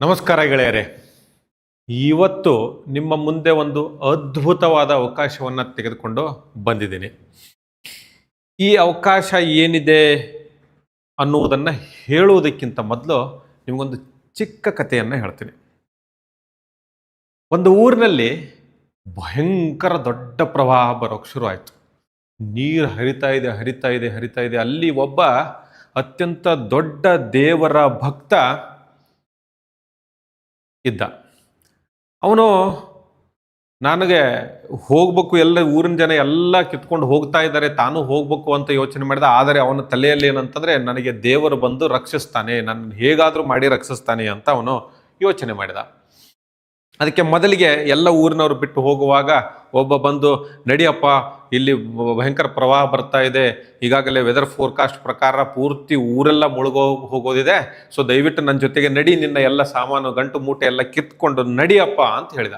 ನಮಸ್ಕಾರ ಗೆಳೆಯರೆ. ಇವತ್ತು ನಿಮ್ಮ ಮುಂದೆ ಒಂದು ಅದ್ಭುತವಾದ ಅವಕಾಶವನ್ನು ತೆಗೆದುಕೊಂಡು ಬಂದಿದ್ದೀನಿ. ಈ ಅವಕಾಶ ಏನಿದೆ ಅನ್ನುವುದನ್ನು ಹೇಳುವುದಕ್ಕಿಂತ ಮೊದಲು ನಿಮಗೊಂದು ಚಿಕ್ಕ ಕಥೆಯನ್ನು ಹೇಳ್ತೀನಿ. ಒಂದು ಊರಿನಲ್ಲಿ ಭಯಂಕರ ದೊಡ್ಡ ಪ್ರವಾಹ ಬರೋಕ್ಕೆ ಶುರುವಾಯಿತು ನೀರು ಹರಿತಾ ಇದೆ ಹರಿತಾ ಇದೆ ಹರಿತಾ ಇದೆ. ಅಲ್ಲಿ ಒಬ್ಬ ಅತ್ಯಂತ ದೊಡ್ಡ ದೇವರ ಭಕ್ತ ಇದ್ದ. ಅವನು ನನಗೆ ಹೋಗ್ಬೇಕು, ಎಲ್ಲ ಊರಿನ ಜನ ಎಲ್ಲ ಕಿತ್ಕೊಂಡು ಹೋಗ್ತಾ ಇದ್ದಾರೆ, ತಾನು ಹೋಗ್ಬೇಕು ಅಂತ ಯೋಚನೆ ಮಾಡಿದ, ಆದರೆ ಅವನ ತಲೆಯಲ್ಲಿ ಏನಂತಂದ್ರೆ, ನನಗೆ ದೇವರು ಬಂದು ರಕ್ಷಿಸ್ತಾನೆ ನನ್ನ ಹೇಗಾದರೂ ಮಾಡಿ ರಕ್ಷಿಸ್ತಾನೆ ಅಂತ ಅವನು ಯೋಚನೆ ಮಾಡಿದ. ಅದಕ್ಕೆ ಮೊದಲಿಗೆ ಎಲ್ಲ ಊರಿನವರು ಬಿಟ್ಟು ಹೋಗುವಾಗ ಒಬ್ಬ ಬಂದು, ನಡಿಯಪ್ಪ, ಇಲ್ಲಿ ಭಯಂಕರ ಪ್ರವಾಹ ಬರ್ತಾ ಇದೆ. ಈಗಾಗಲೇ ವೆದರ್ ಫೋರ್ಕಾಸ್ಟ್ ಪ್ರಕಾರ ಪೂರ್ತಿ ಊರೆಲ್ಲ ಮುಳುಗೋ ಹೋಗೋದಿದೆ. ಸೊ ದಯವಿಟ್ಟು ನನ್ನ ಜೊತೆಗೆ ನಡಿ, ನಿನ್ನ ಎಲ್ಲ ಸಾಮಾನು, ಗಂಟು, ಮೂಟೆ ಎಲ್ಲ ಕಿತ್ಕೊಂಡು ನಡಿಯಪ್ಪ ಅಂತ ಹೇಳಿದ.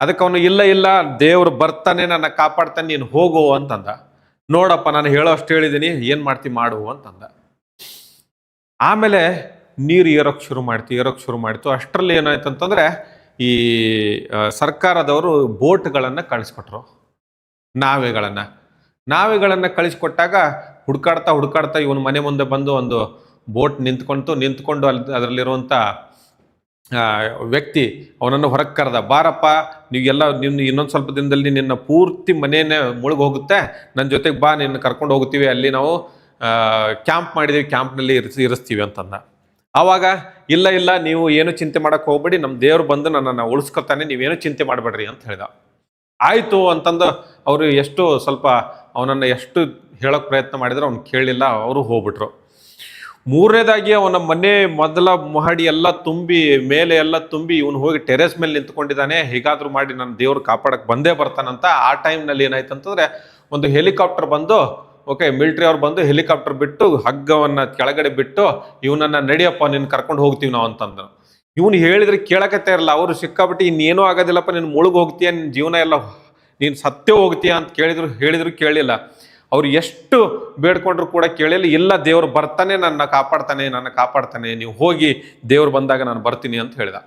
ಅದಕ್ಕೆ ಅವನು, ಇಲ್ಲ ಇಲ್ಲ, ದೇವ್ರು ಬರ್ತಾನೆ, ನನ್ನ ಕಾಪಾಡ್ತಾನೆ, ನೀನು ಹೋಗು ಅಂತಂದ. ನೋಡಪ್ಪ, ನಾನು ಹೇಳೋ ಅಷ್ಟು ಹೇಳಿದ್ದೀನಿ ಏನು ಮಾಡ್ತಿ ಮಾಡು ಅಂತಂದ. ಆಮೇಲೆ ನೀರು ಏರೋಕ್ಕೆ ಶುರು ಮಾಡ್ತಿ ಏರೋಕ್ಕೆ ಶುರು ಮಾಡ್ತು. ಅಷ್ಟರಲ್ಲಿ ಏನಾಯ್ತು ಅಂತಂದ್ರೆ ಈ ಸರ್ಕಾರದವರು ಬೋಟ್ಗಳನ್ನು ಕಳಿಸ್ಕೊಟ್ರು. ನಾವೆಗಳನ್ನು. ನಾವೆಗಳನ್ನು ಕಳಿಸ್ಕೊಟ್ಟಾಗ ಹುಡ್ಕಾಡ್ತಾ ಹುಡ್ಕಾಡ್ತಾ ಇವನು ಮನೆ ಮುಂದೆ ಬಂದು ಒಂದು ಬೋಟ್ ನಿಂತ್ಕೊಂತು, ನಿಂತ್ಕೊಂಡು ಅಲ್ಲಿ ಅದರಲ್ಲಿರುವಂಥ ವ್ಯಕ್ತಿ ಅವನನ್ನು ಹೊರಗೆ ಕರೆದ. ಬಾರಪ್ಪ, ನೀವೆಲ್ಲ ನಿನ್ನ ಇನ್ನೊಂದು ಸ್ವಲ್ಪ ದಿನದಲ್ಲಿ ನಿನ್ನ ಪೂರ್ತಿ ಮನೆಯೇ ಮುಳುಗ್ ಹೋಗುತ್ತೆ ನನ್ನ ಜೊತೆಗೆ ಬಾ, ನಿನ್ನ ಕರ್ಕೊಂಡು ಹೋಗ್ತೀವಿ. ಅಲ್ಲಿ ನಾವು ಕ್ಯಾಂಪ್ ಮಾಡಿದ್ದೀವಿ ಕ್ಯಾಂಪ್ನಲ್ಲಿ ಇರಿಸಿ, ಇರಿಸ್ತೀವಿ ಅಂತಂದ. ಆವಾಗ, ಇಲ್ಲ ಇಲ್ಲ, ನೀವು ಏನು ಚಿಂತೆ ಮಾಡಕ್ಕೆ ಹೋಗ್ಬೇಡಿ ನಮ್ಮ ದೇವ್ರು ಬಂದು ನನ್ನನ್ನು ಉಳಿಸ್ಕೊತಾನೆ ನೀವೇನು ಚಿಂತೆ ಮಾಡಬೇಡ್ರಿ ಅಂತ ಹೇಳಿದ. ಆಯಿತು ಅಂತಂದು ಅವರು ಎಷ್ಟು ಸ್ವಲ್ಪ ಅವನನ್ನು ಎಷ್ಟು ಹೇಳೋಕೆ ಪ್ರಯತ್ನ ಮಾಡಿದ್ರು ಅವ್ನು ಕೇಳಲಿಲ್ಲ ಅವರು ಹೋಗ್ಬಿಟ್ರು. ಮೂರನೇದಾಗಿ ಅವನ ಮನೆ ಮೊದಲ ಮಹಡಿ ಎಲ್ಲ ತುಂಬಿ, ಮೇಲೆ ಎಲ್ಲ ತುಂಬಿ ಇವನು ಹೋಗಿ ಟೆರೆಸ್ ಮೇಲೆ ನಿಂತ್ಕೊಂಡಿದ್ದಾನೆ, ಹೇಗಾದರೂ ಮಾಡಿ ನನ್ನ ದೇವ್ರು ಕಾಪಾಡಕ್ಕೆ ಬಂದೇ ಬರ್ತಾನಂತ ಆ ಟೈಮ್ನಲ್ಲಿ ಏನಾಯ್ತು ಅಂತಂದರೆ, ಒಂದು ಹೆಲಿಕಾಪ್ಟರ್ ಬಂದು ಓಕೆ ಮಿಲ್ಟ್ರಿ ಅವ್ರು ಬಂದು ಹೆಲಿಕಾಪ್ಟರ್ ಬಿಟ್ಟು ಹಗ್ಗವನ್ನ ಕೆಳಗಡೆ ಬಿಟ್ಟು ಇವನನ್ನ ನಡಿಯಪ್ಪ ನಿನ್ನ ಕರ್ಕೊಂಡು ಹೋಗ್ತೀವಿ ನಾವು ಅಂತಂದ್ರು. ಇವನು ಹೇಳಿದ್ರೆ ಕೇಳಕತ್ತೆ ಇರಲ್ಲ ಅವರು ಸಿಕ್ಕಾಬಿಟ್ಟು ಇನ್ನೇನೂ ಆಗೋದಿಲ್ಲಪ್ಪ, ನೀನು ಮುಳುಗು ಹೋಗ್ತೀಯ ನಿನ್ನ ಜೀವನ ಎಲ್ಲ ನೀನು ಸತ್ಯ ಹೋಗ್ತೀಯ ಅಂತ ಕೇಳಿದ್ರು, ಹೇಳಿದ್ರು ಕೇಳಿಲ್ಲ. ಅವ್ರು ಎಷ್ಟು ಬೇಡ್ಕೊಂಡ್ರು ಕೂಡ ಕೇಳಿಲ್ಲ. ಇಲ್ಲ, ದೇವ್ರು ಬರ್ತಾನೆ, ನನ್ನ ಕಾಪಾಡ್ತಾನೆ ನನ್ನ ಕಾಪಾಡ್ತಾನೆ, ನೀವು ಹೋಗಿ ದೇವ್ರು ಬಂದಾಗ ನಾನು ಬರ್ತೀನಿ ಅಂತ ಹೇಳಿದ.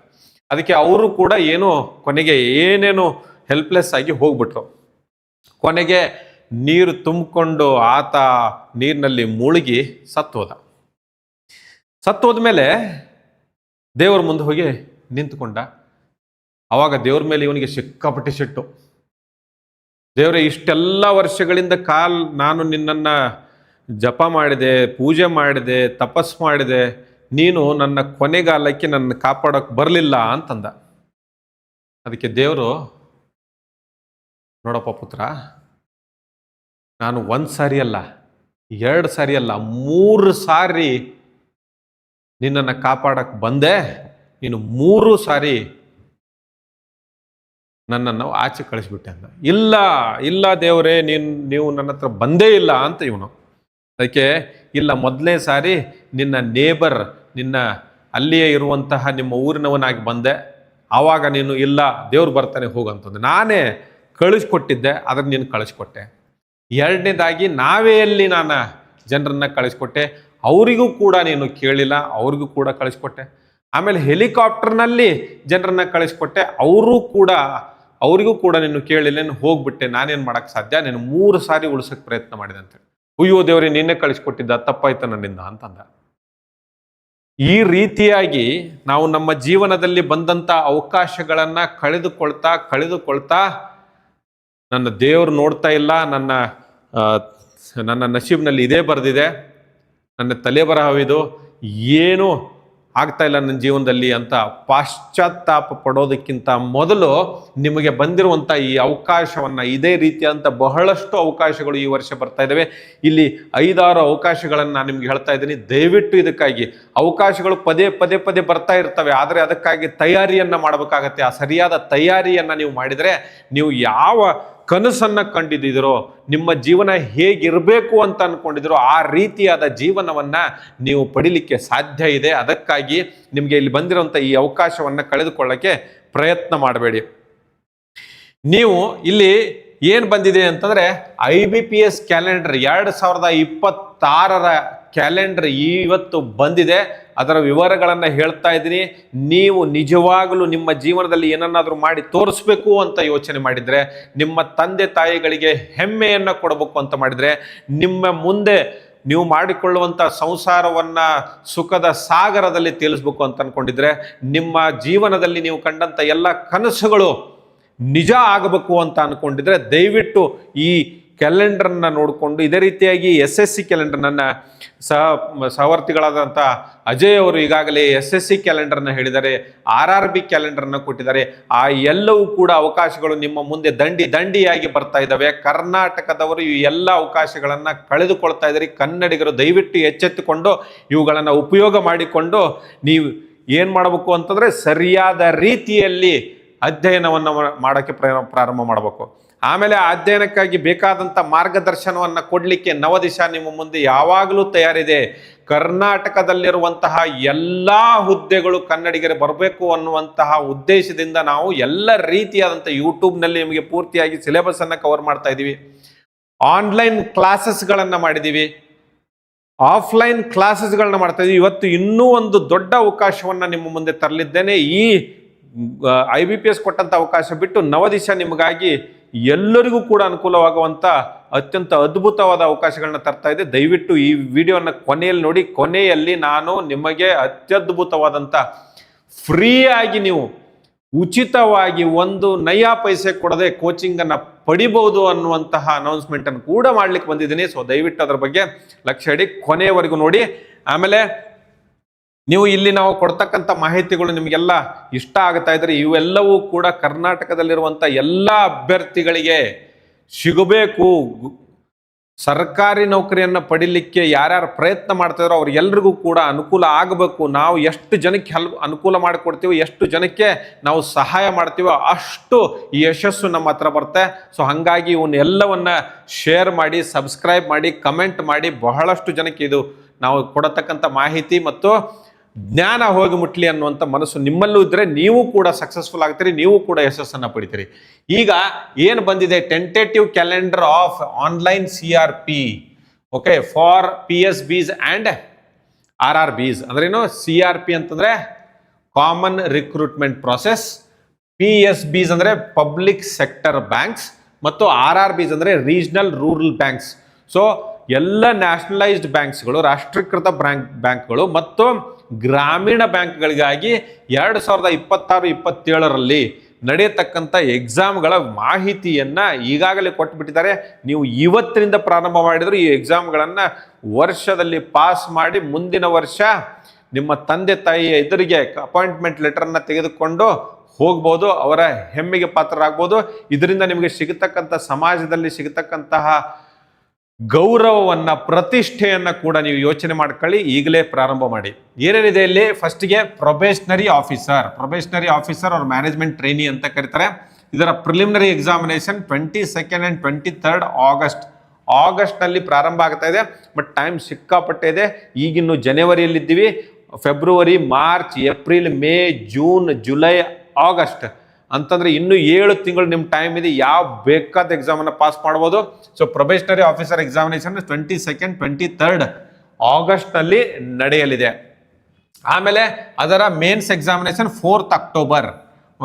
ಅದಕ್ಕೆ ಅವರು ಕೂಡ ಏನು ಕೊನೆಗೆ ಏನೇನು ಹೆಲ್ಪ್ಲೆಸ್ ಆಗಿ ಹೋಗ್ಬಿಟ್ರು. ಕೊನೆಗೆ ನೀರು ತುಂಬಿಕೊಂಡು ಆತ ನೀರಿನಲ್ಲಿ ಮುಳುಗಿ ಸತ್ತು ಹೋದ ಮೇಲೆ ದೇವ್ರ ಮುಂದೆ ಹೋಗಿ ನಿಂತ್ಕೊಂಡ. ಆವಾಗ ದೇವ್ರ ಮೇಲೆ ಇವನಿಗೆ ಸಿಕ್ಕಾಪಟ್ಟೆ ಸಿಟ್ಟು. ದೇವರೇ, ಇಷ್ಟೆಲ್ಲ ವರ್ಷಗಳಿಂದ ಕಾಲ್ ನಾನು ನಿನ್ನನ್ನು ಜಪ ಮಾಡಿದೆ, ಪೂಜೆ ಮಾಡಿದೆ, ತಪಸ್ ಮಾಡಿದೆ. ನೀನು ನನ್ನ ಕೊನೆಗಾಲಕ್ಕೆ ನನ್ನ ಕಾಪಾಡೋಕೆ ಬರಲಿಲ್ಲ ಅಂತಂದ. ಅದಕ್ಕೆ ದೇವರು, ನೋಡಪ್ಪ ಪುತ್ರ ನಾನು ಒಂದು ಸಾರಿ ಅಲ್ಲ, ಎರಡು ಸಾರಿ ಅಲ್ಲ, ಮೂರು ಸಾರಿ ನಿನ್ನನ್ನು ಕಾಪಾಡಕ್ಕೆ ಬಂದೆ. ನೀನು ಮೂರು ಸಾರಿ ನನ್ನನ್ನು ಆಚೆ ಕಳಿಸ್ಬಿಟ್ಟೆ ಅಂತ. ಇಲ್ಲ ಇಲ್ಲ ದೇವರೇ, ನೀನು, ನೀವು ನನ್ನ ಹತ್ರ ಬಂದೇ ಇಲ್ಲ ಅಂತ ಇವನು. ಅದಕ್ಕೆ, ಇಲ್ಲ ಮೊದಲನೇ ಸಾರಿ ನಿನ್ನ ನೇಬರ್, ನಿನ್ನ ಅಲ್ಲಿಯೇ ಇರುವಂತಹ ನಿಮ್ಮ ಊರಿನವನಾಗಿ ಬಂದೆ. ಆವಾಗ ನೀನು, ಇಲ್ಲ, ದೇವ್ರು ಬರ್ತಾನೆ ಹೋಗಂತಂದು ನಾನೇ ಕಳಿಸ್ಕೊಟ್ಟಿದ್ದೆ ಅದನ್ನು ನೀನು ಕಳಿಸ್ಕೊಟ್ಟೆ. ಎರಡನೇದಾಗಿ ನಾವೇ ಅಲ್ಲಿ ನಾನು ಜನರನ್ನು ಕಳಿಸ್ಕೊಟ್ಟೆ? ಅವರಿಗೂ ಕೂಡ ನೀನು ಕೇಳಿಲ್ಲ, ಅವ್ರಿಗೂ ಕೂಡ ಕಳಿಸ್ಕೊಟ್ಟೆ. ಆಮೇಲೆ ಹೆಲಿಕಾಪ್ಟರ್ನಲ್ಲಿ ಜನರನ್ನು ಕಳಿಸ್ಕೊಟ್ಟೆ, ಅವರೂ ಕೂಡ, ಅವರಿಗೂ ಕೂಡ ನೀನು ಕೇಳಿಲ್ಲ ಹೋಗ್ಬಿಟ್ಟೆ, ನಾನೇನು ಮಾಡೋಕ್ಕೆ ಸಾಧ್ಯ? ನೀನು ಮೂರು ಸಾರಿ ಉಳಿಸೋಕೆ ಪ್ರಯತ್ನ ಮಾಡಿದೆ ಅಂತೇಳಿ ಅಯ್ಯೋ ದೇವರೇ, ನಿನ್ನೆ ಕಳಿಸ್ಕೊಟ್ಟಿದ್ದ, ತಪ್ಪಾಯ್ತು ನನ್ನಿಂದ ಅಂತಂದ ಈ ರೀತಿಯಾಗಿ ನಾವು ನಮ್ಮ ಜೀವನದಲ್ಲಿ ಬಂದಂಥ ಅವಕಾಶಗಳನ್ನು ಕಳೆದುಕೊಳ್ತಾ ಕಳೆದುಕೊಳ್ತಾ ನನ್ನ ದೇವರು ನೋಡ್ತಾ ಇಲ್ಲ, ನನ್ನ ನನ್ನ ನಶೀಬ್ನಲ್ಲಿ ಇದೇ ಬರೆದಿದೆ, ನನ್ನ ತಲೆ ಬರಹವಿದು, ಏನು ಆಗ್ತಾ ಇಲ್ಲ ನನ್ನ ಜೀವನದಲ್ಲಿ ಅಂತ ಪಾಶ್ಚಾತ್ತಾಪ ಪಡೋದಕ್ಕಿಂತ ಮೊದಲು ನಿಮಗೆ ಬಂದಿರುವಂಥ ಈ ಅವಕಾಶವನ್ನು ಇದೇ ರೀತಿಯಾದಂಥ ಬಹಳಷ್ಟು ಅವಕಾಶಗಳು ಈ ವರ್ಷ ಬರ್ತಾ ಇದ್ದಾವೆ. ಇಲ್ಲಿ ಐದಾರು ಅವಕಾಶಗಳನ್ನು ನಾನು ನಿಮ್ಗೆ ಹೇಳ್ತಾ ಇದ್ದೀನಿ. ದಯವಿಟ್ಟು ಇದಕ್ಕಾಗಿ ಅವಕಾಶಗಳು ಪದೇ ಪದೇ ಪದೇ ಬರ್ತಾ ಇರ್ತವೆ. ಆದರೆ ಅದಕ್ಕಾಗಿ ತಯಾರಿಯನ್ನು ಮಾಡಬೇಕಾಗತ್ತೆ. ಆ ಸರಿಯಾದ ತಯಾರಿಯನ್ನು ನೀವು ಮಾಡಿದರೆ ನೀವು ಯಾವ ಕನಸನ್ನ ಕಂಡಿದ್ದೀರೋ, ನಿಮ್ಮ ಜೀವನ ಹೇಗಿರಬೇಕು ಅಂತ ಅಂದ್ಕೊಂಡಿದ್ರು ಆ ರೀತಿಯಾದ ಜೀವನವನ್ನ ನೀವು ಪಡಿಲಿಕ್ಕೆ ಸಾಧ್ಯ ಇದೆ. ಅದಕ್ಕಾಗಿ ನಿಮಗೆ ಇಲ್ಲಿ ಬಂದಿರುವಂಥ ಈ ಅವಕಾಶವನ್ನ ಕಳೆದುಕೊಳ್ಳಕ್ಕೆ ಪ್ರಯತ್ನ ಮಾಡಬೇಡಿ. ನೀವು ಇಲ್ಲಿ ಏನು ಬಂದಿದೆ ಅಂತಂದ್ರೆ I B P S calendar ಎರಡು ಸಾವಿರದ ಇಪ್ಪತ್ತಾರರ ಕ್ಯಾಲೆಂಡರ್ ಇವತ್ತು ಬಂದಿದೆ. ಅದರ ವಿವರಗಳನ್ನು ಹೇಳ್ತಾ ಇದ್ದೀನಿ. ನೀವು ನಿಜವಾಗಲೂ ನಿಮ್ಮ ಜೀವನದಲ್ಲಿ ಏನನ್ನಾದರೂ ಮಾಡಿ ತೋರಿಸ್ಬೇಕು ಅಂತ ಯೋಚನೆ ಮಾಡಿದರೆ, ನಿಮ್ಮ ತಂದೆ ತಾಯಿಗಳಿಗೆ ಹೆಮ್ಮೆಯನ್ನು ಕೊಡಬೇಕು ಅಂತ ಮಾಡಿದರೆ, ನಿಮ್ಮ ಮುಂದೆ ನೀವು ಮಾಡಿಕೊಳ್ಳುವಂಥ ಸಂಸಾರವನ್ನು ಸುಖದ ಸಾಗರದಲ್ಲಿ ತೇಲಿಸ್ಬೇಕು ಅಂತ ಅಂದ್ಕೊಂಡಿದ್ರೆ ನಿಮ್ಮ ಜೀವನದಲ್ಲಿ ನೀವು ಕಂಡಂಥ ಎಲ್ಲ ಕನಸುಗಳು ನಿಜ ಆಗಬೇಕು ಅಂತ ಅಂದ್ಕೊಂಡಿದ್ರೆ ದಯವಿಟ್ಟು ಈ ಕ್ಯಾಲೆಂಡರ್ನ ನೋಡಿಕೊಂಡು ಇದೇ ರೀತಿಯಾಗಿ ಎಸ್ ಎಸ್ ಸಿ ಕ್ಯಾಲೆಂಡರ್ ನನ್ನ ಸಹ ಸಹವರ್ತಿಗಳಾದಂಥ ಅಜಯ್ ಅವರು ಈಗಾಗಲೇ ಎಸ್ ಎಸ್ ಸಿ ಕ್ಯಾಲೆಂಡರ್ನ ಹೇಳಿದ್ದಾರೆ, ಆರ್ ಆರ್ ಬಿ ಕ್ಯಾಲೆಂಡರ್ನ ಕೊಟ್ಟಿದ್ದಾರೆ. ಆ ಎಲ್ಲವೂ ಕೂಡ ಅವಕಾಶಗಳು ನಿಮ್ಮ ಮುಂದೆ ದಂಡಿ, ದಂಡಿಯಾಗಿ ಬರ್ತಾ ಇದ್ದಾವೆ. ಕರ್ನಾಟಕದವರು ಈ ಎಲ್ಲ ಅವಕಾಶಗಳನ್ನು ಕಳೆದುಕೊಳ್ತಾ ಇದ್ದಾರೆ. ಕನ್ನಡಿಗರು ದಯವಿಟ್ಟು ಎಚ್ಚೆತ್ತುಕೊಂಡು ಇವುಗಳನ್ನು ಉಪಯೋಗ ಮಾಡಿಕೊಂಡು ನೀವು ಏನು ಮಾಡಬೇಕು ಅಂತಂದರೆ ಸರಿಯಾದ ರೀತಿಯಲ್ಲಿ ಅಧ್ಯಯನವನ್ನು ಮಾಡೋಕ್ಕೆ ಪ್ರ- ಪ್ರಾರಂಭ ಮಾಡಬೇಕು. ಆಮೇಲೆ ಅಧ್ಯಯನಕ್ಕಾಗಿ ಬೇಕಾದಂಥ ಮಾರ್ಗದರ್ಶನವನ್ನು ಕೊಡಲಿಕ್ಕೆ ನವದಿಶ ನಿಮ್ಮ ಮುಂದೆ ಯಾವಾಗಲೂ ತಯಾರಿದೆ. ಕರ್ನಾಟಕದಲ್ಲಿರುವಂತಹ ಎಲ್ಲ ಹುದ್ದೆಗಳು ಕನ್ನಡಿಗರು ಬರಬೇಕು ಅನ್ನುವಂತಹ ಉದ್ದೇಶದಿಂದ ನಾವು ಎಲ್ಲ ರೀತಿಯಾದಂಥ ಯೂಟ್ಯೂಬ್ನಲ್ಲಿ ನಿಮಗೆ ಪೂರ್ತಿಯಾಗಿ ಸಿಲೆಬಸನ್ನು ಕವರ್ ಮಾಡ್ತಾ ಇದ್ದೀವಿ. ಆನ್ಲೈನ್ ಕ್ಲಾಸಸ್ಗಳನ್ನು ಮಾಡಿದ್ದೀವಿ. ಆಫ್ಲೈನ್ ಕ್ಲಾಸಸ್ಗಳನ್ನ ಮಾಡ್ತಾ ಇದ್ದೀವಿ. ಇವತ್ತು ಇನ್ನೂ ಒಂದು ದೊಡ್ಡ ಅವಕಾಶವನ್ನು ನಿಮ್ಮ ಮುಂದೆ ತರಲಿದ್ದೇನೆ. ಈ ಐ ಬಿ ಪಿ ಎಸ್ ಕೊಟ್ಟಂಥ ಅವಕಾಶ ಬಿಟ್ಟು ನವದಿಶ ನಿಮಗಾಗಿ ಎಲ್ಲರಿಗೂ ಕೂಡ ಅನುಕೂಲವಾಗುವಂಥ ಅತ್ಯಂತ ಅದ್ಭುತವಾದ ಅವಕಾಶಗಳನ್ನ ತರ್ತಾ ಇದೆ. ದಯವಿಟ್ಟು ಈ ವಿಡಿಯೋನ ಕೊನೆಯಲ್ಲಿ ನೋಡಿ. ಕೊನೆಯಲ್ಲಿ ನಾನು ನಿಮಗೆ ಅತ್ಯದ್ಭುತವಾದಂಥ ಫ್ರೀಯಾಗಿ ನೀವು ಉಚಿತವಾಗಿ ಒಂದು ನಯಾ ಪೈಸೆ ಕೊಡದೆ ಕೋಚಿಂಗನ್ನು ಪಡಿಬಹುದು ಅನ್ನುವಂತಹ ಅನೌನ್ಸ್ಮೆಂಟನ್ನು ಕೂಡ ಮಾಡ್ಲಿಕ್ಕೆ ಬಂದಿದ್ದೀನಿ. ಸೊ ದಯವಿಟ್ಟು ಅದರ ಬಗ್ಗೆ ಲಕ್ಷ ಇಡಿ. ಕೊನೆಯವರೆಗೂ ನೋಡಿ. ಆಮೇಲೆ ನೀವು ಇಲ್ಲಿ ನಾವು ಕೊಡ್ತಕ್ಕಂಥ ಮಾಹಿತಿಗಳು ನಿಮಗೆಲ್ಲ ಇಷ್ಟ ಆಗ್ತಾ ಇದ್ರೆ ಇವೆಲ್ಲವೂ ಕೂಡ ಕರ್ನಾಟಕದಲ್ಲಿರುವಂಥ ಎಲ್ಲ ಅಭ್ಯರ್ಥಿಗಳಿಗೆ ಸಿಗಬೇಕು. ಸರ್ಕಾರಿ ನೌಕರಿಯನ್ನು ಪಡಿಲಿಕ್ಕೆ ಯಾರ್ಯಾರು ಪ್ರಯತ್ನ ಮಾಡ್ತಾಯಿದ್ರೋ ಅವ್ರಿಗೆಲ್ರಿಗೂ ಕೂಡ ಅನುಕೂಲ ಆಗಬೇಕು. ನಾವು ಎಷ್ಟು ಜನಕ್ಕೆ ಹೆಲ್ ಅನುಕೂಲ ಮಾಡಿಕೊಡ್ತೀವೋ, ಎಷ್ಟು ಜನಕ್ಕೆ ನಾವು ಸಹಾಯ ಮಾಡ್ತೀವೋ ಅಷ್ಟು ಯಶಸ್ಸು ನಮ್ಮ ಹತ್ರ ಬರುತ್ತೆ. ಸೊ ಹಾಗಾಗಿ ಇವನ್ನೆಲ್ಲವನ್ನು ಶೇರ್ ಮಾಡಿ ಸಬ್ಸ್ಕ್ರೈಬ್ ಮಾಡಿ ಕಮೆಂಟ್ ಮಾಡಿ ಬಹಳಷ್ಟು ಜನಕ್ಕೆ ಇದು ನಾವು ಕೊಡತಕ್ಕಂಥ ಮಾಹಿತಿ ಮತ್ತು ಜ್ಞಾನ ಹೋಗಿ ಮುಟ್ಲಿ ಅನ್ನುವಂಥ ಮನಸ್ಸು ನಿಮ್ಮಲ್ಲೂ ಇದ್ದರೆ ನೀವು ಕೂಡ ಸಕ್ಸಸ್ಫುಲ್ ಆಗ್ತೀರಿ, ನೀವು ಕೂಡ ಯಶಸ್ಸನ್ನು ಪಡಿತೀರಿ. ಈಗ ಏನು ಬಂದಿದೆ? Tentative calendar of online C R P okay for P S Bs and R R Bs ಅಂದ್ರೇನು ಸಿ ಆರ್ ಪಿ ಅಂತಂದರೆ common recruitment process P S Bs ಅಂದರೆ ಪಬ್ಲಿಕ್ ಸೆಕ್ಟರ್ ಬ್ಯಾಂಕ್ಸ್ ಮತ್ತು ಆರ್ ಆರ್ ಬೀಸ್ ಅಂದರೆ regional rural banks so ಎಲ್ಲ nationalised ಬ್ಯಾಂಕ್ಸ್ಗಳು ರಾಷ್ಟ್ರೀಕೃತ bank ಬ್ಯಾಂಕ್ಗಳು, ಮತ್ತು ಗ್ರಾಮೀಣ ಬ್ಯಾಂಕ್ಗಳಿಗಾಗಿ ಎರಡು ಸಾವಿರದ ಇಪ್ಪತ್ತಾರು, ಇಪ್ಪತ್ತೇಳರಲ್ಲಿ ನಡೆಯತಕ್ಕಂಥ ಎಕ್ಸಾಮ್ಗಳ ಮಾಹಿತಿಯನ್ನು ಈಗಾಗಲೇ ಕೊಟ್ಬಿಟ್ಟಿದ್ದಾರೆ. ನೀವು ಇವತ್ತಿನಿಂದ ಪ್ರಾರಂಭ ಮಾಡಿದರೂ ಈ ಎಕ್ಸಾಮ್ಗಳನ್ನು ವರ್ಷದಲ್ಲಿ ಪಾಸ್ ಮಾಡಿ ಮುಂದಿನ ವರ್ಷ ನಿಮ್ಮ ತಂದೆ, ತಾಯಿಯ ಎದುರಿಗೆ ಅಪಾಯಿಂಟ್ಮೆಂಟ್ ಲೆಟರನ್ನು ತೆಗೆದುಕೊಂಡು ಹೋಗ್ಬೋದು, ಅವರ ಹೆಮ್ಮೆಗೆ ಪಾತ್ರರಾಗ್ಬೋದು. ಇದರಿಂದ ನಿಮಗೆ ಸಿಗತಕ್ಕಂಥ ಸಮಾಜದಲ್ಲಿ ಸಿಗತಕ್ಕಂತಹ ಗೌರವವನ್ನ, ಪ್ರತಿಷ್ಠೆಯನ್ನು ಕೂಡ ನೀವು ಯೋಚನೆ ಮಾಡ್ಕೊಳ್ಳಿ, ಈಗಲೇ ಪ್ರಾರಂಭ ಮಾಡಿ. ಏನೇನಿದೆ ಇಲ್ಲಿ? ಫಸ್ಟ್ಗೆ ಪ್ರೊಬೇಷನರಿ ಆಫೀಸರ್ ಪ್ರೊಬೇಷನರಿ ಆಫೀಸರ್ ಅವ್ರ ಮ್ಯಾನೇಜ್ಮೆಂಟ್ ಟ್ರೈನಿ ಅಂತ ಕರೀತಾರೆ. ಇದರ preliminary examination twenty second and twenty third August ಆಗಸ್ಟ್ನಲ್ಲಿ ಪ್ರಾರಂಭ ಆಗ್ತಾ ಇದೆ. ಬಟ್ ಟೈಮ್ ಸಿಕ್ಕಾಪಟ್ಟೆ ಇದೆ. ಈಗಿನ್ನು ಜನವರಿಯಲ್ಲಿದ್ದೀವಿ. February March April May June July August ಅಂತಂದ್ರೆ ಇನ್ನು ಏಳು ತಿಂಗಳು ನಿಮ್ಮ ಟೈಮ್ ಇದೆ, ಯಾವ ಬೇಕಾದ ಎಕ್ಸಾಮನ್ನು ಪಾಸ್ ಮಾಡ್ಬೋದು. So probationary officer examination twenty second twenty third ಆಗಸ್ಟ್ನಲ್ಲಿ ನಡೆಯಲಿದೆ. ಆಮೇಲೆ ಅದರ mains examination fourth October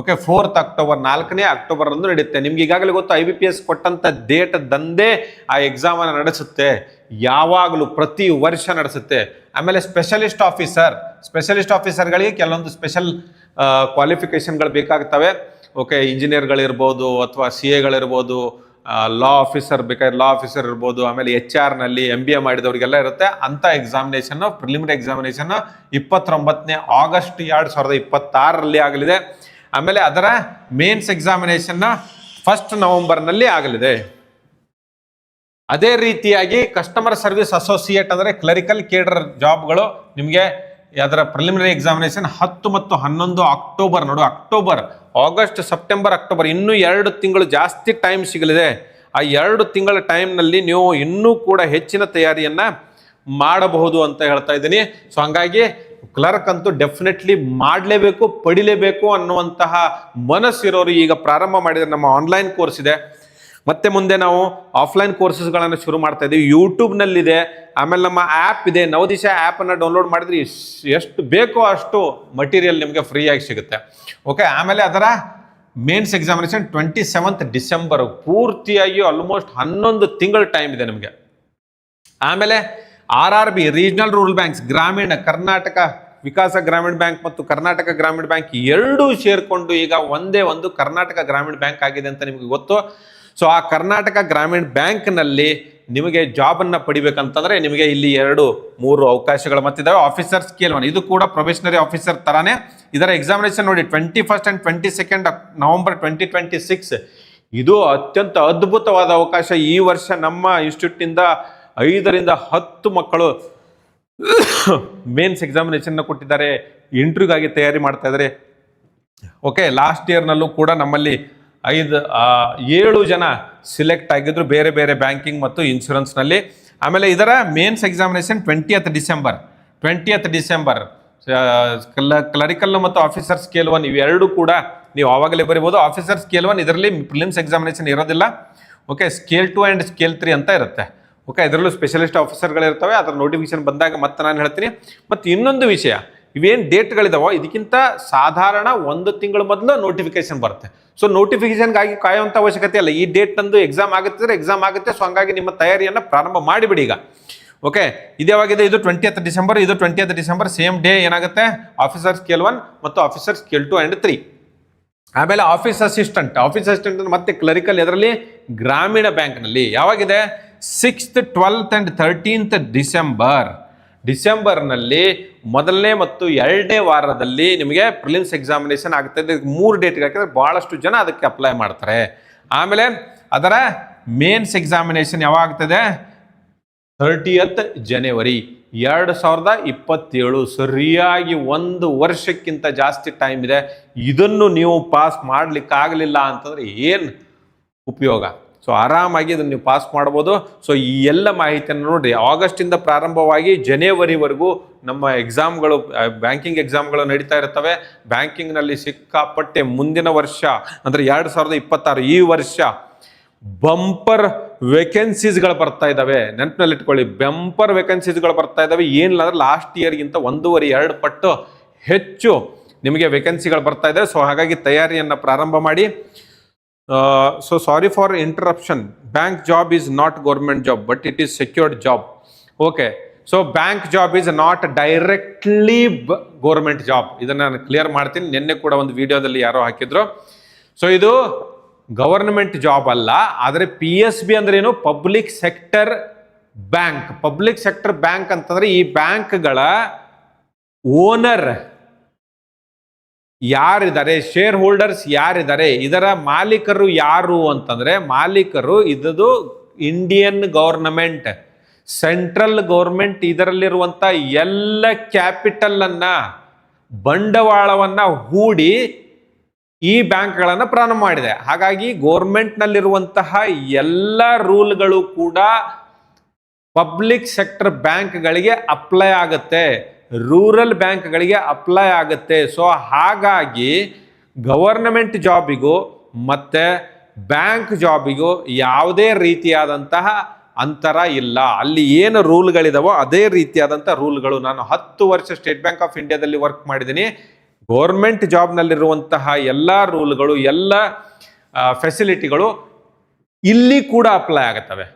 okay fourth October ನಾಲ್ಕನೇ ಅಕ್ಟೋಬರ್ ಅಂದು ನಡೆಯುತ್ತೆ. ನಿಮ್ಗೆ ಈಗಾಗಲೇ ಗೊತ್ತು ಐ ಬಿ ಪಿ ಎಸ್ ಕೊಟ್ಟಂತ ಡೇಟ್ ದಂದೇ ಆ ಎಕ್ಸಾಮನ್ನು ನಡೆಸುತ್ತೆ. ಯಾವಾಗಲೂ, ಪ್ರತಿ ವರ್ಷ ನಡೆಸುತ್ತೆ. ಆಮೇಲೆ ಸ್ಪೆಷಲಿಸ್ಟ್ ಆಫೀಸರ್ ಸ್ಪೆಷಲಿಸ್ಟ್ ಆಫೀಸರ್ಗಳಿಗೆ ಕೆಲವೊಂದು ಸ್ಪೆಷಲ್ ಕ್ವಾಲಿಫಿಕೇಷನ್ಗಳು ಬೇಕಾಗ್ತವೆ. ಓಕೆ ಇಂಜಿನಿಯರ್ಗಳಿರ್ಬೋದು ಅಥವಾ ಸಿ ಎಗಳಿರ್ಬೋದು ಲಾ ಆಫೀಸರ್ ಬೇಕಾದ್ರೆ ಲಾ ಆಫೀಸರ್ ಇರ್ಬೋದು, ಆಮೇಲೆ ಎಚ್ ಆರ್ನಲ್ಲಿ ಎಂ ಬಿ ಎ ಮಾಡಿದವರಿಗೆಲ್ಲ ಇರುತ್ತೆ. ಅಂಥ ಎಕ್ಸಾಮಿನೇಷನ್ ಪ್ರಿಲಿಮಿನರಿ ಎಕ್ಸಾಮಿನೇಷನ್ ಇಪ್ಪತ್ತೊಂಬತ್ತನೇ ಆಗಸ್ಟ್ ಎರಡು ಸಾವಿರದ ಇಪ್ಪತ್ತಾರರಲ್ಲಿ ಆಗಲಿದೆ. ಆಮೇಲೆ ಅದರ ಮೇನ್ಸ್ ಎಕ್ಸಾಮಿನೇಷನ್ ಫಸ್ಟ್ ನವೆಂಬರ್ನಲ್ಲಿ ಆಗಲಿದೆ. ಅದೇ ರೀತಿಯಾಗಿ ಕಸ್ಟಮರ್ ಸರ್ವಿಸ್ ಅಸೋಸಿಯೇಟ್ ಅಂದರೆ ಕ್ಲರಿಕಲ್ ಕೇಡರ್ ಜಾಬ್ಗಳು ನಿಮಗೆ ಅದರ ಪ್ರಿಲಿಮಿನರಿ ಎಕ್ಸಾಮಿನೇಷನ್ ಹತ್ತು ಮತ್ತು ಹನ್ನೊಂದು ಅಕ್ಟೋಬರ್ ನೋಡು. ಅಕ್ಟೋಬರ್ ಆಗಸ್ಟ್ ಸೆಪ್ಟೆಂಬರ್ ಅಕ್ಟೋಬರ್ ಇನ್ನೂ ಎರಡು ತಿಂಗಳು ಜಾಸ್ತಿ ಟೈಮ್ ಸಿಗಲಿದೆ. ಆ ಎರಡು ತಿಂಗಳ ಟೈಮ್ನಲ್ಲಿ ನೀವು ಇನ್ನೂ ಕೂಡ ಹೆಚ್ಚಿನ ತಯಾರಿಯನ್ನು ಮಾಡಬಹುದು ಅಂತ ಹೇಳ್ತಾ ಇದ್ದೀನಿ. ಸೊ ಹಂಗಾಗಿ ಕ್ಲರ್ಕ್ ಅಂತೂ ಡೆಫಿನೆಟ್ಲಿ ಮಾಡಲೇಬೇಕು, ಪಡಿಲೇಬೇಕು ಅನ್ನುವಂತಹ ಮನಸ್ಸಿರೋರು ಈಗ ಪ್ರಾರಂಭ ಮಾಡಿದರೆ ನಮ್ಮ ಆನ್ಲೈನ್ ಕೋರ್ಸ್ ಇದೆ. ಮತ್ತೆ ಮುಂದೆ ನಾವು ಆಫ್ಲೈನ್ ಕೋರ್ಸಸ್ಗಳನ್ನು ಶುರು ಮಾಡ್ತಾ ಇದ್ದೀವಿ ಯೂಟ್ಯೂಬ್ನಲ್ಲಿದೆ, ಆಮೇಲೆ ನಮ್ಮ ಆ್ಯಪ್ ಇದೆ. ನವದಿಶ ಆ್ಯಪನ್ನು ಡೌನ್ಲೋಡ್ ಮಾಡಿದ್ರೆ ಎಷ್ಟ್- ಬೇಕೋ ಅಷ್ಟು ಮಟೀರಿಯಲ್ ನಿಮಗೆ ಫ್ರೀಯಾಗಿ ಸಿಗುತ್ತೆ. ಓಕೆ ಆಮೇಲೆ ಅದರ mains examination twenty seventh December ಪೂರ್ತಿಯಾಗಿ ಆಲ್ಮೋಸ್ಟ್ ಹನ್ನೊಂದು ತಿಂಗಳ ಟೈಮ್ ಇದೆ ನಿಮಗೆ. ಆಮೇಲೆ R R B regional rural banks ಗ್ರಾಮೀಣ, ಕರ್ನಾಟಕ ವಿಕಾಸ ಗ್ರಾಮೀಣ ಬ್ಯಾಂಕ್ ಮತ್ತು ಕರ್ನಾಟಕ ಗ್ರಾಮೀಣ ಬ್ಯಾಂಕ್ ಎರಡೂ ಸೇರಿಕೊಂಡು ಈಗ ಒಂದೇ ಒಂದು ಕರ್ನಾಟಕ ಗ್ರಾಮೀಣ ಬ್ಯಾಂಕ್ ಆಗಿದೆ ಅಂತ ನಿಮಗೆ ಗೊತ್ತು. ಸೊ ಆ ಕರ್ನಾಟಕ ಗ್ರಾಮೀಣ ಬ್ಯಾಂಕ್ನಲ್ಲಿ ನಿಮಗೆ ಜಾಬನ್ನು ಪಡಿಬೇಕಂತಂದರೆ ನಿಮಗೆ ಇಲ್ಲಿ ಎರಡು, ಮೂರು ಅವಕಾಶಗಳು ಮತ್ತಿದ್ದಾವೆ ಆಫೀಸರ್ ಸ್ಕೇಲ್ ಒನ್ ಇದು ಕೂಡ ಪ್ರೊಬೆಷನರಿ ಆಫೀಸರ್ ತರಾನೇ. ಇದರ ಎಕ್ಸಾಮಿನೇಷನ್ ನೋಡಿ twenty first and twenty second November twenty twenty six ಇದು ಅತ್ಯಂತ ಅದ್ಭುತವಾದ ಅವಕಾಶ. ಈ ವರ್ಷ ನಮ್ಮ ಇನ್ಸ್ಟಿಟ್ಯೂಟಿಂದ ಐದರಿಂದ ಹತ್ತು ಮಕ್ಕಳು ಮೇನ್ಸ್ ಎಕ್ಸಾಮಿನೇಷನ್ನ ಕೊಟ್ಟಿದ್ದಾರೆ. ಇಂಟರ್ವ್ಯೂಗಾಗಿ ತಯಾರಿ ಮಾಡ್ತಾ ಇದ್ದಾರೆ. ಓಕೆ ಲಾಸ್ಟ್ ಇಯರ್ನಲ್ಲೂ ಕೂಡ ನಮ್ಮಲ್ಲಿ ಐದು ಏಳು ಜನ ಸಿಲೆಕ್ಟ್ ಆಗಿದ್ರು ಬೇರೆ ಬೇರೆ ಬ್ಯಾಂಕಿಂಗ್ ಮತ್ತು ಇನ್ಶೂರೆನ್ಸ್ನಲ್ಲಿ ಆಮೇಲೆ ಇದರ mains examination twentieth December twentieth December clerical ಮತ್ತು ಆಫೀಸರ್ ಸ್ಕೇಲ್ ಒನ್ ಇವೆರಡು ಕೂಡ ನೀವು ಆವಾಗಲೇ ಬರಿಬೋದು. ಆಫೀಸರ್ ಸ್ಕೇಲ್ ಒನ್ ಇದರಲ್ಲಿ ಪ್ರಿಲಿಮ್ಸ್ ಎಕ್ಸಾಮಿನೇಷನ್ ಇರೋದಿಲ್ಲ. Okay scale two and scale three ಅಂತ ಇರುತ್ತೆ. ಓಕೆ ಇದರಲ್ಲೂ ಸ್ಪೆಷಲಿಸ್ಟ್ ಆಫೀಸರ್ಗಳಿರ್ತವೆ ಅದರ ನೋಟಿಫಿಕೇಶನ್ ಬಂದಾಗ ಮತ್ತೆ ನಾನು ಹೇಳ್ತೀನಿ. ಮತ್ತು ಇನ್ನೊಂದು ವಿಷಯ. ಇವೇನು ಡೇಟ್ಗಳಿದಾವೋ, ಇದಕ್ಕಿಂತ ಸಾಧಾರಣ ಒಂದು ತಿಂಗಳ ಮೊದಲು ನೋಟಿಫಿಕೇಶನ್ ಬರುತ್ತೆ. ಸೊ ನೋಟಿಫಿಕೇಶನ್ಗಾಗಿ ಕಾಯುವಂಥ ಅವಶ್ಯಕತೆ ಇಲ್ಲ. ಈ ಡೇಟ್ ನಂದು ಎಕ್ಸಾಮ್ ಆಗುತ್ತೆ ಎಕ್ಸಾಮ್ ಆಗುತ್ತೆ ಸೊ ಹಂಗಾಗಿ ನಿಮ್ಮ ತಯಾರಿಯನ್ನು ಪ್ರಾರಂಭ ಮಾಡಿಬಿಡಿ ಈಗ. ಓಕೆ ಇದು ಯಾವಾಗಿದೆ? ಇದು ಟ್ವೆಂಟಿಯತ್ ಡಿಸೆಂಬರ್ ಇದು ಟ್ವೆಂಟಿಯತ್ ಡಿಸೆಂಬರ್ ಸೇಮ್ ಡೇ ಏನಾಗುತ್ತೆ? ಆಫೀಸರ್ ಸ್ಕೇಲ್ ಒನ್ ಮತ್ತು officer scale two and three ಆಮೇಲೆ ಆಫೀಸ್ ಅಸಿಸ್ಟೆಂಟ್ ಆಫೀಸ್ ಅಸಿಸ್ಟೆಂಟ್ ಮತ್ತೆ ಕ್ಲರಿಕಲ್ ಇದರಲ್ಲಿ ಗ್ರಾಮೀಣ ಬ್ಯಾಂಕ್ನಲ್ಲಿ. ಯಾವಾಗಿದೆ? Sixth twelfth and thirteenth December ಡಿಸೆಂಬರ್ನಲ್ಲಿ ಮೊದಲನೇ ಮತ್ತು ಎರಡನೇ ವಾರದಲ್ಲಿ ನಿಮಗೆ ಪ್ರಿಲಿಮ್ಸ್ ಎಕ್ಸಾಮಿನೇಷನ್ ಆಗ್ತದೆ ಮೂರು ಡೇಟ್ಗೆ ಹಾಕಿದ್ರೆ ಭಾಳಷ್ಟು ಜನ ಅದಕ್ಕೆ ಅಪ್ಲೈ ಮಾಡ್ತಾರೆ. ಆಮೇಲೆ ಅದರ ಮೇನ್ಸ್ ಎಕ್ಸಾಮಿನೇಷನ್ ಯಾವಾಗ ಆಗ್ತದೆ? ಥರ್ಟಿಯತ್ ಜನವರಿ ಎರಡು ಸಾವಿರದ ಇಪ್ಪತ್ತೇಳು. ಸರಿಯಾಗಿ ಒಂದು ವರ್ಷಕ್ಕಿಂತ ಜಾಸ್ತಿ ಟೈಮ್ ಇದೆ. ಇದನ್ನು ನೀವು ಪಾಸ್ ಮಾಡಲಿಕ್ಕಾಗಲಿಲ್ಲ ಅಂತಂದರೆ ಏನು ಉಪಯೋಗ? ಸೊ ಆರಾಮಾಗಿ ಅದನ್ನು ನೀವು ಪಾಸ್ ಮಾಡ್ಬೋದು. ಸೊ ಈ ಎಲ್ಲ ಮಾಹಿತಿಯನ್ನು ನೋಡಿರಿ ಆಗಸ್ಟಿಂದ ಪ್ರಾರಂಭವಾಗಿ ಜನವರಿವರೆಗೂ ನಮ್ಮ ಎಕ್ಸಾಮ್ಗಳು ಬ್ಯಾಂಕಿಂಗ್ ಎಕ್ಸಾಮ್ಗಳು ನಡೀತಾ ಇರ್ತವೆ. ಬ್ಯಾಂಕಿಂಗ್ನಲ್ಲಿ ಸಿಕ್ಕಾಪಟ್ಟೆ ಮುಂದಿನ ವರ್ಷ, ಅಂದರೆ ಎರಡು ಸಾವಿರದ ಇಪ್ಪತ್ತಾರು, ಈ ವರ್ಷ ಬಂಪರ್ ವೇಕೆನ್ಸೀಸ್ಗಳು ಬರ್ತಾ ಇದ್ದಾವೆ ನೆನಪಿನಲ್ಲಿ ಇಟ್ಕೊಳ್ಳಿ ಬಂಪರ್ ವೇಕೆನ್ಸೀಸ್ಗಳು ಬರ್ತಾ ಇದ್ದಾವೆ ಏನಿಲ್ಲ ಅಂದ್ರೆ ಲಾಸ್ಟ್ ಇಯರ್ಗಿಂತ ಒಂದೂವರೆ, ಎರಡು ಪಟ್ಟು ಹೆಚ್ಚು ನಿಮಗೆ ವೇಕೆನ್ಸಿಗಳು ಬರ್ತಾ ಇದೆ. ಸೊ ಹಾಗಾಗಿ ತಯಾರಿಯನ್ನು ಪ್ರಾರಂಭ ಮಾಡಿ. So sorry for interruption. Bank job is not government job but it is secured job okay so bank job is not directly government job ಇದನ್ನು ನಾನು ಕ್ಲಿಯರ್ ಮಾಡ್ತೀನಿ. ನಿನ್ನೆ ಕೂಡ ಒಂದು ವಿಡಿಯೋದಲ್ಲಿ ಯಾರೋ ಹಾಕಿದ್ರು. ಸೊ ಇದು ಗವರ್ನಮೆಂಟ್ ಜಾಬ್ ಅಲ್ಲ, ಆದರೆ ಪಿ ಎಸ್ ಬಿ ಅಂದ್ರೆ ಏನು? Public sector bank public sector bank ಅಂತಂದ್ರೆ ಈ ಬ್ಯಾಂಕ್ಗಳ ಓನರ್ ಯಾರಿದ್ದಾರೆ? ಶೇರ್ ಹೋಲ್ಡರ್ಸ್ ಯಾರಿದ್ದಾರೆ? ಇದರ ಮಾಲೀಕರು ಯಾರು ಅಂತಂದ್ರೆ ಮಾಲೀಕರು ಇದದು ಇಂಡಿಯನ್ ಗೌರ್ನಮೆಂಟ್ ಸೆಂಟ್ರಲ್ ಗೌರ್ಮೆಂಟ್ ಇದರಲ್ಲಿರುವಂಥ ಎಲ್ಲ ಕ್ಯಾಪಿಟಲ್ ಬಂಡವಾಳವನ್ನು ಬಂಡವಾಳವನ್ನ ಹೂಡಿ ಈ ಬ್ಯಾಂಕ್ಗಳನ್ನು ಪ್ರಾರಂಭ ಮಾಡಿದೆ. ಹಾಗಾಗಿ ಗೋರ್ಮೆಂಟ್ನಲ್ಲಿರುವಂತಹ ಎಲ್ಲ ರೂಲ್ಗಳು ಕೂಡ ಪಬ್ಲಿಕ್ ಸೆಕ್ಟರ್ ಬ್ಯಾಂಕ್ಗಳಿಗೆ ಅಪ್ಲೈ ಆಗುತ್ತೆ. ರೂರಲ್ ಬ್ಯಾಂಕ್ಗಳಿಗೆ ಅಪ್ಲೈ ಆಗುತ್ತೆ. ಸೊ ಹಾಗಾಗಿ ಗವರ್ನಮೆಂಟ್ ಜಾಬಿಗೂ ಮತ್ತು ಬ್ಯಾಂಕ್ ಜಾಬಿಗೂ ಯಾವುದೇ ರೀತಿಯಾದಂತಹ ಅಂತರ ಇಲ್ಲ. ಅಲ್ಲಿ ಏನು ರೂಲ್ಗಳಿದಾವೋ ಅದೇ ರೀತಿಯಾದಂಥ ರೂಲ್ಗಳು ನಾನು ಹತ್ತು ವರ್ಷ ಸ್ಟೇಟ್ ಬ್ಯಾಂಕ್ ಆಫ್ ಇಂಡಿಯಾದಲ್ಲಿ ವರ್ಕ್ ಮಾಡಿದ್ದೀನಿ. ಗೌರ್ಮೆಂಟ್ ಜಾಬ್ನಲ್ಲಿರುವಂತಹ ಎಲ್ಲ ರೂಲ್ಗಳು, ಎಲ್ಲ ಫೆಸಿಲಿಟಿಗಳು ಇಲ್ಲಿ ಕೂಡ ಅಪ್ಲೈ ಆಗುತ್ತವೆ.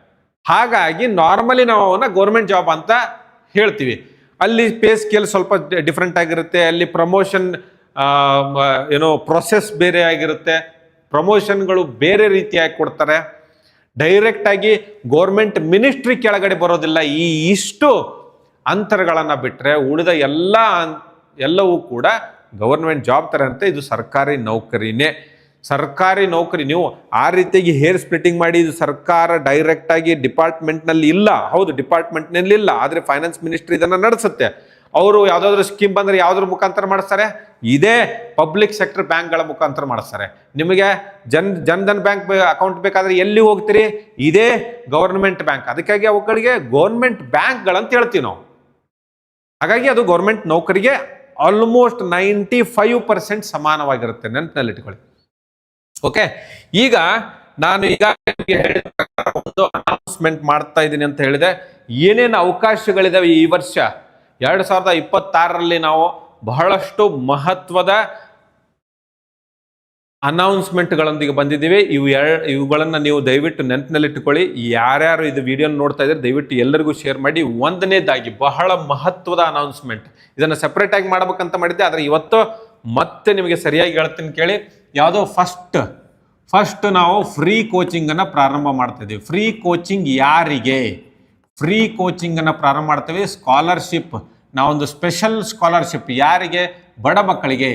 ಹಾಗಾಗಿ ನಾರ್ಮಲಿ ನಾವು ಅವನ್ನ ಗೌರ್ಮೆಂಟ್ ಜಾಬ್ ಅಂತ ಹೇಳ್ತೀವಿ. ಅಲ್ಲಿ ಪೇ ಸ್ಕೇಲ್ ಸ್ವಲ್ಪ ಡಿಫ್ರೆಂಟ್ ಆಗಿರುತ್ತೆ, ಅಲ್ಲಿ ಪ್ರಮೋಷನ್ ಏನೋ ಪ್ರೊಸೆಸ್ ಬೇರೆ ಆಗಿರುತ್ತೆ. ಪ್ರಮೋಷನ್ಗಳು ಬೇರೆ ರೀತಿಯಾಗಿ ಕೊಡ್ತಾರೆ. ಡೈರೆಕ್ಟ್ ಆಗಿ ಗೌರ್ಮೆಂಟ್ ಮಿನಿಸ್ಟ್ರಿ ಕೆಳಗಡೆ ಬರೋದಿಲ್ಲ. ಈ ಇಷ್ಟು ಅಂತರಗಳನ್ನು ಬಿಟ್ಟರೆ ಉಳಿದ ಎಲ್ಲ, ಎಲ್ಲವೂ ಕೂಡ ಗೌರ್ಮೆಂಟ್ ಜಾಬ್ ಥರ ಅಂತ ಇದು ಸರ್ಕಾರಿ ನೌಕರಿನೇ. ಸರ್ಕಾರಿ ನೌಕರಿ, ನೀವು ಆ ರೀತಿಯಾಗಿ ಹೇರ್ ಸ್ಪ್ಲಿಟ್ಟಿಂಗ್ ಮಾಡಿ, ಇದು ಸರ್ಕಾರ ಡೈರೆಕ್ಟ್ ಆಗಿ ಡಿಪಾರ್ಟ್ಮೆಂಟ್ನಲ್ಲಿ ಇಲ್ಲ. ಹೌದು ಡಿಪಾರ್ಟ್ಮೆಂಟ್ನಲ್ಲಿ ಇಲ್ಲ, ಆದರೆ ಫೈನಾನ್ಸ್ ಮಿನಿಸ್ಟ್ರಿ ಇದನ್ನು ನಡೆಸುತ್ತೆ. ಅವರು ಯಾವುದಾದ್ರೂ ಸ್ಕೀಮ್ ಬಂದರೆ ಯಾವುದ್ರ ಮುಖಾಂತರ ಮಾಡಿಸ್ತಾರೆ? ಇದೇ ಪಬ್ಲಿಕ್ ಸೆಕ್ಟರ್ ಬ್ಯಾಂಕ್ಗಳ ಮುಖಾಂತರ ಮಾಡಿಸ್ತಾರೆ. ನಿಮಗೆ ಜನ್, ಜನ್ಧನ್ ಬ್ಯಾಂಕ್ ಅಕೌಂಟ್ ಬೇಕಾದ್ರೆ ಎಲ್ಲಿ ಹೋಗ್ತೀರಿ? ಇದೇ ಗೌರ್ಮೆಂಟ್ ಬ್ಯಾಂಕ್ ಅದಕ್ಕಾಗಿ ಅವುಗಳಿಗೆ ಗೌರ್ಮೆಂಟ್ ಬ್ಯಾಂಕ್ಗಳಂತ ಹೇಳ್ತೀವಿ ನಾವು. ಹಾಗಾಗಿ ಅದು ಗೌರ್ಮೆಂಟ್ ನೌಕರಿಗೆ ಆಲ್ಮೋಸ್ಟ್ ನೈಂಟಿ ಫೈವ್ ಪರ್ಸೆಂಟ್ ಸಮಾನವಾಗಿರುತ್ತೆ ನೆನಪಿನಲ್ಲಿ ಇಟ್ಕೊಳ್ಳಿ ಓಕೆ? ಈಗ ನಾನು ಈಗ ಒಂದು ಅನೌನ್ಸ್ಮೆಂಟ್ ಮಾಡ್ತಾ ಇದ್ದೀನಿ ಅಂತ ಹೇಳಿದೆ. ಏನೇನು ಅವಕಾಶಗಳಿದಾವೆ ಈ ವರ್ಷ? ಎರಡು ಸಾವಿರದ ಇಪ್ಪತ್ತಾರರಲ್ಲಿ ನಾವು ಬಹಳಷ್ಟು ಮಹತ್ವದ ಅನೌನ್ಸ್ಮೆಂಟ್ಗಳೊಂದಿಗೆ ಬಂದಿದ್ದೀವಿ. ಇವು ಇವುಗಳನ್ನು ನೀವು ದಯವಿಟ್ಟು ನೆನಪಿನಲ್ಲಿಟ್ಟುಕೊಳ್ಳಿ. ಯಾರ್ಯಾರು ಇದು ವಿಡಿಯೋ ನೋಡ್ತಾ ಇದ್ದಾರೆ, ದಯವಿಟ್ಟು ಎಲ್ಲರಿಗೂ ಶೇರ್ ಮಾಡಿ. ಒಂದನೇದಾಗಿ ಬಹಳ ಮಹತ್ವದ ಅನೌನ್ಸ್ಮೆಂಟ್ ಇದನ್ನು ಸೆಪರೇಟ್ ಆಗಿ ಮಾಡ್ಬೇಕಂತ ಮಾಡಿದ್ದೆ, ಆದರೆ ಇವತ್ತು ಮತ್ತೆ ನಿಮಗೆ ಸರಿಯಾಗಿ ಹೇಳ್ತೀನಿ ಕೇಳಿ. ಯಾವುದೋ ಫಸ್ಟ್ ಫಸ್ಟ್ ನಾವು ಫ್ರೀ ಕೋಚಿಂಗನ್ನು ಪ್ರಾರಂಭ ಮಾಡ್ತಿದ್ದೀವಿ ಫ್ರೀ ಕೋಚಿಂಗ್ ಯಾರಿಗೆ? ಫ್ರೀ ಕೋಚಿಂಗನ್ನು ಪ್ರಾರಂಭ ಮಾಡ್ತೇವೆ. ಸ್ಕಾಲರ್ಶಿಪ್ ನಾವೊಂದು ಸ್ಪೆಷಲ್ ಸ್ಕಾಲರ್ಶಿಪ್ ಯಾರಿಗೆ? ಬಡ ಮಕ್ಕಳಿಗೆ.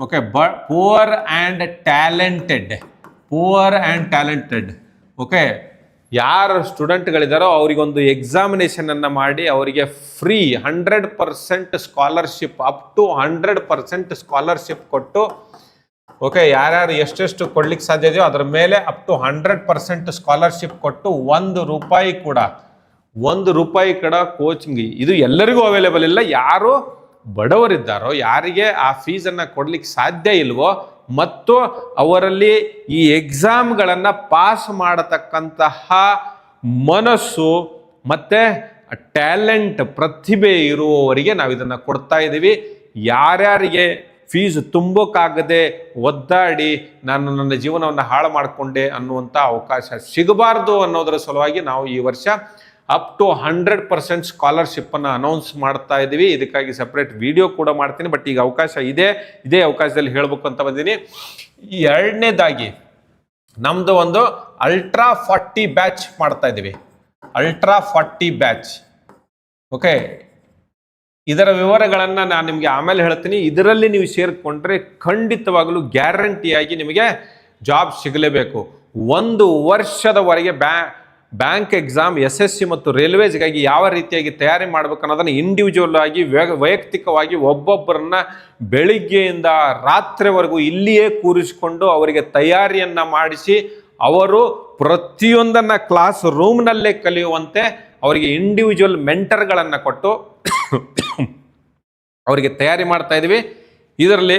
ಓಕೆ ಬ poor and talented poor and talented okay ಯಾರು ಸ್ಟೂಡೆಂಟ್ಗಳಿದ್ದಾರೋ ಅವರಿಗೊಂದು ಎಕ್ಸಾಮಿನೇಷನನ್ನು ಮಾಡಿ ಅವರಿಗೆ free hundred percent scholarship up to hundred percent scholarship ಕೊಟ್ಟು ಓಕೆ ಯಾರ್ಯಾರು ಎಷ್ಟೆಷ್ಟು ಕೊಡ್ಲಿಕ್ಕೆ ಸಾಧ್ಯ ಇದೆಯೋ ಅದರ ಮೇಲೆ up to hundred percent scholarship ಕೊಟ್ಟು ಒಂದು ರೂಪಾಯಿ ಕೂಡ, ಒಂದು ರೂಪಾಯಿ ಕೂಡ ಕೋಚಿಂಗ್ ಇದು ಎಲ್ಲರಿಗೂ ಅವೈಲೇಬಲ್ ಇಲ್ಲ, ಯಾರು ಬಡವರಿದ್ದಾರೋ, ಯಾರಿಗೆ ಆ ಫೀಸನ್ನು ಕೊಡ್ಲಿಕ್ಕೆ ಸಾಧ್ಯ ಇಲ್ವೋ ಮತ್ತು ಅವರಲ್ಲಿ ಈ ಎಕ್ಸಾಮ್ಗಳನ್ನು ಪಾಸ್ ಮಾಡತಕ್ಕಂತಹ ಮನಸ್ಸು ಮತ್ತು ಟ್ಯಾಲೆಂಟ್ ಪ್ರತಿಭೆ ಇರುವವರಿಗೆ ನಾವು ಇದನ್ನು ಕೊಡ್ತಾ ಇದ್ದೀವಿ. ಯಾರ್ಯಾರಿಗೆ ಫೀಸ್ ತುಂಬೋಕ್ಕಾಗದೆ ಒದ್ದಾಡಿ ನಾನು ನನ್ನ ಜೀವನವನ್ನು ಹಾಳು ಮಾಡಿಕೊಂಡೆ ಅನ್ನುವಂಥ ಅವಕಾಶ ಸಿಗಬಾರ್ದು ಅನ್ನೋದರ ಸಲುವಾಗಿ ನಾವು ಈ ವರ್ಷ ಅಪ್ ಟು ಹಂಡ್ರೆಡ್ ಪರ್ಸೆಂಟ್ ಸ್ಕಾಲರ್ಶಿಪ್ಪನ್ನು ಅನೌನ್ಸ್ ಮಾಡ್ತಾ ಇದ್ದೀವಿ ಇದಕ್ಕಾಗಿ ಸಪ್ರೇಟ್ ವಿಡಿಯೋ ಕೂಡ ಮಾಡ್ತೀನಿ. ಬಟ್ ಈಗ ಅವಕಾಶ ಇದೆ. ಇದೇ ಅವಕಾಶದಲ್ಲಿ ಹೇಳಬೇಕು ಅಂತ ಬಂದೀನಿ. ಎರಡನೇದಾಗಿ ನಮ್ಮದು ಒಂದು ಅಲ್ಟ್ರಾ ಫಾರ್ಟಿ ಬ್ಯಾಚ್ ಮಾಡ್ತಾ ಇದ್ದೀವಿ ಅಲ್ಟ್ರಾ ಫಾರ್ಟಿ ಬ್ಯಾಚ್ ಓಕೆ ಇದರ ವಿವರಗಳನ್ನು ನಾನು ನಿಮಗೆ ಆಮೇಲೆ ಹೇಳ್ತೀನಿ. ಇದರಲ್ಲಿ ನೀವು ಸೇರಿಕೊಂಡ್ರೆ ಖಂಡಿತವಾಗಲೂ ಗ್ಯಾರಂಟಿಯಾಗಿ ನಿಮಗೆ ಜಾಬ್ ಸಿಗಲೇಬೇಕು. ಒಂದು ವರ್ಷದವರೆಗೆ ಬ್ಯಾ bank exam, S S C ಮತ್ತು ರೈಲ್ವೇಸ್ಗಾಗಿ ಯಾವ ರೀತಿಯಾಗಿ ತಯಾರಿ ಮಾಡ್ಬೇಕು ಅನ್ನೋದನ್ನು ಇಂಡಿವಿಜುವಲ್ ಆಗಿ ವ್ಯ- ವೈಯಕ್ತಿಕವಾಗಿ ಒಬ್ಬೊಬ್ಬರನ್ನ ಬೆಳಿಗ್ಗೆಯಿಂದ ರಾತ್ರಿವರೆಗೂ ಇಲ್ಲಿಯೇ ಕೂರಿಸಿಕೊಂಡು ಅವರಿಗೆ ತಯಾರಿಯನ್ನ ಮಾಡಿಸಿ, ಅವರು ಪ್ರತಿಯೊಂದನ್ನ ಕ್ಲಾಸ್ ರೂಮ್ನಲ್ಲೇ ಕಲಿಯುವಂತೆ ಅವರಿಗೆ ಇಂಡಿವಿಜುವಲ್ ಮೆಂಟರ್ಗಳನ್ನು ಕೊಟ್ಟು ಅವರಿಗೆ ತಯಾರಿ ಮಾಡ್ತಾ ಇದ್ದೀವಿ. ಇದರಲ್ಲಿ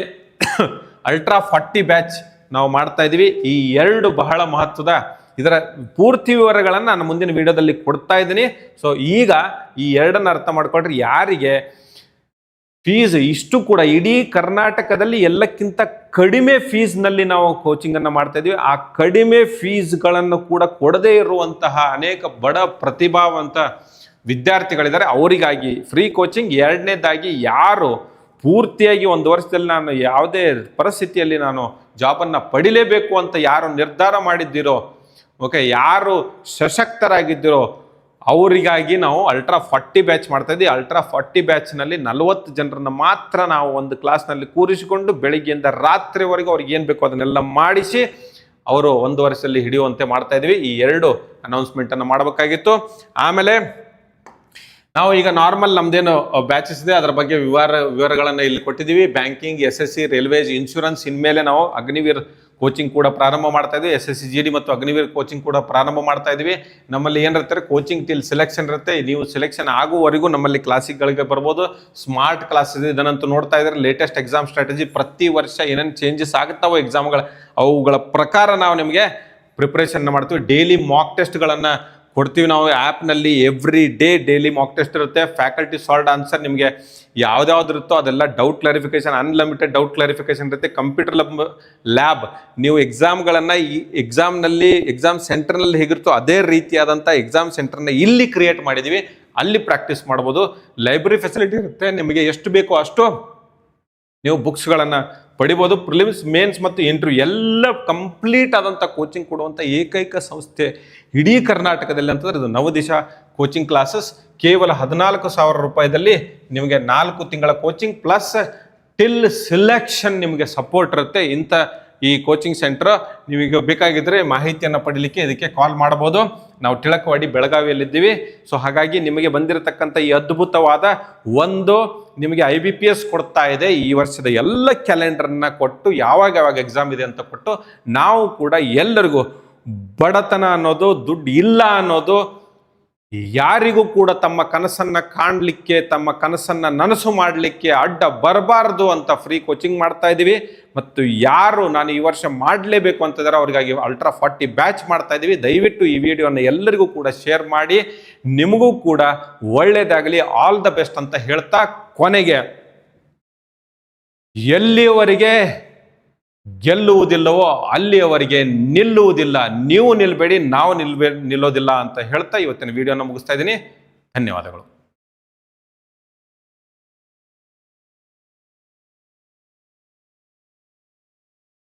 ಅಲ್ಟ್ರಾ ಫಾರ್ಟಿ ಬ್ಯಾಚ್ ನಾವು ಮಾಡ್ತಾ ಇದ್ದೀವಿ. ಈ ಎರಡು ಬಹಳ ಮಹತ್ವದ ಇದರ ಪೂರ್ತಿ ವಿವರಗಳನ್ನು ನಾನು ಮುಂದಿನ ವಿಡಿಯೋದಲ್ಲಿ ಕೊಡ್ತಾ ಇದ್ದೀನಿ. ಸೊ ಈಗ ಈ ಎರಡನ್ನು ಅರ್ಥ ಮಾಡಿಕೊಂಡ್ರೆ ಯಾರಿಗೆ ಫೀಸ್ ಇಷ್ಟು ಕೂಡ, ಇಡೀ ಕರ್ನಾಟಕದಲ್ಲಿ ಎಲ್ಲಕ್ಕಿಂತ ಕಡಿಮೆ ಫೀಸ್ನಲ್ಲಿ ನಾವು ಕೋಚಿಂಗನ್ನು ಮಾಡ್ತಾ ಇದ್ದೀವಿ. ಆ ಕಡಿಮೆ ಫೀಸ್ಗಳನ್ನು ಕೂಡ ಕೊಡದೇ ಇರುವಂತಹ ಅನೇಕ ಬಡ ಪ್ರತಿಭಾವಂತ ವಿದ್ಯಾರ್ಥಿಗಳಿದ್ದಾರೆ. ಅವರಿಗಾಗಿ ಫ್ರೀ ಕೋಚಿಂಗ್ ಎರಡನೇದಾಗಿ ಯಾರು ಪೂರ್ತಿಯಾಗಿ ಒಂದು ವರ್ಷದಲ್ಲಿ ನಾನು ಯಾವುದೇ ಪರಿಸ್ಥಿತಿಯಲ್ಲಿ ನಾನು ಜಾಬನ್ನು ಪಡಿಲೇಬೇಕು ಅಂತ ಯಾರು ನಿರ್ಧಾರ ಮಾಡಿದ್ದೀರೋ ಓಕೆ ಯಾರು ಸಶಕ್ತರಾಗಿದ್ದೀರೋ ಅವರಿಗಾಗಿ ನಾವು ಅಲ್ಟ್ರಾ ಫಾರ್ಟಿ ಬ್ಯಾಚ್ ಮಾಡ್ತಾ ಇದ್ದೀವಿ. ಅಲ್ಟ್ರಾ ಫಾರ್ಟಿ ಬ್ಯಾಚ್ನಲ್ಲಿ ನಲವತ್ತು ಜನರನ್ನು ಮಾತ್ರ ನಾವು ಒಂದು ಕ್ಲಾಸ್ನಲ್ಲಿ ಕೂರಿಸಿಕೊಂಡು ಬೆಳಿಗ್ಗೆಯಿಂದ ರಾತ್ರಿವರೆಗೂ ಅವ್ರಿಗೆ ಏನು ಬೇಕೋ ಅದನ್ನೆಲ್ಲ ಮಾಡಿಸಿ ಅವರು ಒಂದು ವರ್ಷದಲ್ಲಿ ಹಿಡಿಯುವಂತೆ ಮಾಡ್ತಾ ಇದ್ದೀವಿ. ಈ ಎರಡು ಅನೌನ್ಸ್ಮೆಂಟನ್ನು ಮಾಡಬೇಕಾಗಿತ್ತು. ಆಮೇಲೆ ನಾವು ಈಗ ನಾರ್ಮಲ್ ನಮ್ದೇನು ಬ್ಯಾಚಸ್ ಇದೆ. ಅದರ ಬಗ್ಗೆ ವಿವರ, ವಿವರಗಳನ್ನು ಇಲ್ಲಿ ಕೊಟ್ಟಿದ್ದೀವಿ. Banking S S C railways insurance ಇನ್ಮೇಲೆ ನಾವು ಅಗ್ನಿವೀರ್ ಕೋಚಿಂಗ್ ಕೂಡ ಪ್ರಾರಂಭ ಮಾಡ್ತಾ ಇದ್ವಿ. S S C G D ಮತ್ತು ಅಗ್ನಿವೀರ್ ಕೋಚಿಂಗ್ ಕೂಡ ಪ್ರಾರಂಭ ಮಾಡ್ತಾ ಇದ್ವಿ. ನಮ್ಮಲ್ಲಿ ಏನಿರ್ತಾರೆ ಕೋಚಿಂಗ್ ಟಿಲ್ ಸೆಲೆಕ್ಷನ್ ಇರುತ್ತೆ. ನೀವು ಸೆಲೆಕ್ಷನ್ ಆಗುವವರೆಗೂ ನಮ್ಮಲ್ಲಿ ಕ್ಲಾಸಿಕ್ಗಳಿಗೆ ಬರ್ಬೋದು. ಸ್ಮಾರ್ಟ್ ಕ್ಲಾಸ್ ಇದೆ. ಇದನ್ನಂತೂ ನೋಡ್ತಾ ಇದ್ದಾರೆ ಲೇಟೆಸ್ಟ್ ಎಕ್ಸಾಮ್ ಸ್ಟ್ರಾಟಜಿ ಪ್ರತಿ ವರ್ಷ ಏನೇನು ಚೇಂಜಸ್ ಆಗುತ್ತಾವೋ ಎಕ್ಸಾಮ್ಗಳ ಅವುಗಳ ಪ್ರಕಾರ ನಾವು ನಿಮಗೆ ಪ್ರಿಪ್ರೇಷನ್ ಮಾಡ್ತೀವಿ. ಡೈಲಿ ಮಾಕ್ ಟೆಸ್ಟ್ಗಳನ್ನು ಕೊಡ್ತೀವಿ ನಾವು ಆ್ಯಪ್ನಲ್ಲಿ every day daily mock test ಇರುತ್ತೆ. ಫ್ಯಾಕಲ್ಟಿ ಸಾಲ್ಡ್ ಆನ್ಸರ್ ನಿಮಗೆ ಯಾವ್ದ್ಯಾವ್ದು ಇರುತ್ತೋ ಅದೆಲ್ಲ doubt clarification unlimited doubt clarification ಇರುತ್ತೆ. ಕಂಪ್ಯೂಟರ್ ಲಬ್ ಲ್ಯಾಬ್ ನೀವು ಎಕ್ಸಾಮ್ಗಳನ್ನು ಈ ಎಕ್ಸಾಮ್ನಲ್ಲಿ ಎಕ್ಸಾಮ್ ಸೆಂಟರ್ನಲ್ಲಿ ಹೇಗಿರುತ್ತೋ ಅದೇ ರೀತಿಯಾದಂಥ ಎಕ್ಸಾಮ್ ಸೆಂಟರ್ನ ಇಲ್ಲಿ ಕ್ರಿಯೇಟ್ ಮಾಡಿದ್ದೀವಿ ಅಲ್ಲಿ ಪ್ರಾಕ್ಟೀಸ್ ಮಾಡ್ಬೋದು. ಲೈಬ್ರರಿ ಫೆಸಿಲಿಟಿ ಇರುತ್ತೆ. ನಿಮಗೆ ಎಷ್ಟು ಬೇಕೋ ಅಷ್ಟು ನೀವು ಬುಕ್ಸ್ಗಳನ್ನು ಪಡಿಬೋದು ಪ್ರಿಲಿಮ್ಸ್ ಮೇನ್ಸ್ ಮತ್ತು ಇಂಟರ್ವ್ಯೂ ಎಲ್ಲ ಕಂಪ್ಲೀಟ್ ಆದಂಥ ಕೋಚಿಂಗ್ ಕೊಡುವಂಥ ಏಕೈಕ ಸಂಸ್ಥೆ ಇಡೀ ಕರ್ನಾಟಕದಲ್ಲಿ ಅಂತಂದ್ರೆ ಇದು ನವದಿಶಾ ಕೋಚಿಂಗ್ ಕ್ಲಾಸಸ್ ಕೇವಲ ಹದಿನಾಲ್ಕು ಸಾವಿರ ರೂಪಾಯಿದಲ್ಲಿ ನಿಮಗೆ ನಾಲ್ಕು ತಿಂಗಳ ಕೋಚಿಂಗ್ ಪ್ಲಸ್ ಟಿಲ್ ಸಿಲೆಕ್ಷನ್ ನಿಮಗೆ ಸಪೋರ್ಟ್ ಇರುತ್ತೆ. ಇಂಥ ಈ ಕೋಚಿಂಗ್ ಸೆಂಟರ್ ನೀವೀಗ ಬೇಕಾಗಿದ್ದರೆ ಮಾಹಿತಿಯನ್ನು ಪಡೀಲಿಕ್ಕೆ ಇದಕ್ಕೆ ಕಾಲ್ ಮಾಡ್ಬೋದು. ನಾವು ಟಿಳಕವಾಡಿ ಬೆಳಗಾವಿಯಲ್ಲಿದ್ದೀವಿ. ಸೊ ಹಾಗಾಗಿ ನಿಮಗೆ ಬಂದಿರತಕ್ಕಂಥ ಈ ಅದ್ಭುತವಾದ ಒಂದು ನಿಮಗೆ ಐ ಬಿ ಪಿ ಎಸ್ ಕೊಡ್ತಾ ಇದೆ. ಈ ವರ್ಷದ ಎಲ್ಲ ಕ್ಯಾಲೆಂಡರ್ನ ಕೊಟ್ಟು, ಯಾವಾಗ ಯಾವಾಗ ಎಕ್ಸಾಮ್ ಇದೆ ಅಂತ ಕೊಟ್ಟು, ನಾವು ಕೂಡ ಎಲ್ಲರಿಗೂ ಬಡತನ ಅನ್ನೋದು, ದುಡ್ಡು ಇಲ್ಲ ಅನ್ನೋದು ಯಾರಿಗೂ ಕೂಡ ತಮ್ಮ ಕನಸನ್ನ ಕಾಣಲಿಕ್ಕೆ, ತಮ್ಮ ಕನಸನ್ನ ನನಸು ಮಾಡಲಿಕ್ಕೆ ಅಡ್ಡ ಬರಬಾರದು ಅಂತ ಫ್ರೀ ಕೋಚಿಂಗ್ ಮಾಡ್ತಾ ಇದ್ದೀವಿ ಮತ್ತು ಯಾರು ನಾನು ಈ ವರ್ಷ ಮಾಡಲೇಬೇಕು ಅಂತಂದರೆ ಅವರಿಗಾಗಿ ಅಲ್ಟ್ರಾ ಫಾರ್ಟಿ ಬ್ಯಾಚ್ ಮಾಡ್ತಾ ಇದ್ದೀವಿ ದಯವಿಟ್ಟು ಈ ವಿಡಿಯೋನ ಎಲ್ಲರಿಗೂ ಕೂಡ ಶೇರ್ ಮಾಡಿ. ನಿಮಗೂ ಕೂಡ ಒಳ್ಳೆಯದಾಗಲಿ ಆಲ್ ದ ಬೆಸ್ಟ್ ಅಂತ ಹೇಳ್ತಾ ಕೊನೆಗೆ ಎಲ್ಲಿಯವರೆಗೆ ಗೆಲ್ಲುವುದಿಲ್ಲವೋ ಅಲ್ಲಿಯವರೆಗೆ ನಿಲ್ಲುವುದಿಲ್ಲ. ನೀವು ನಿಲ್ಬೇಡಿ, ನಾವು ನಿಲ್ಬೇ, ನಿಲ್ಲೋದಿಲ್ಲ ಅಂತ ಹೇಳ್ತಾ ಇವತ್ತಿನ ವಿಡಿಯೋನ ಮುಗಿಸ್ತಾ ಇದ್ದೀನಿ. ಧನ್ಯವಾದಗಳು.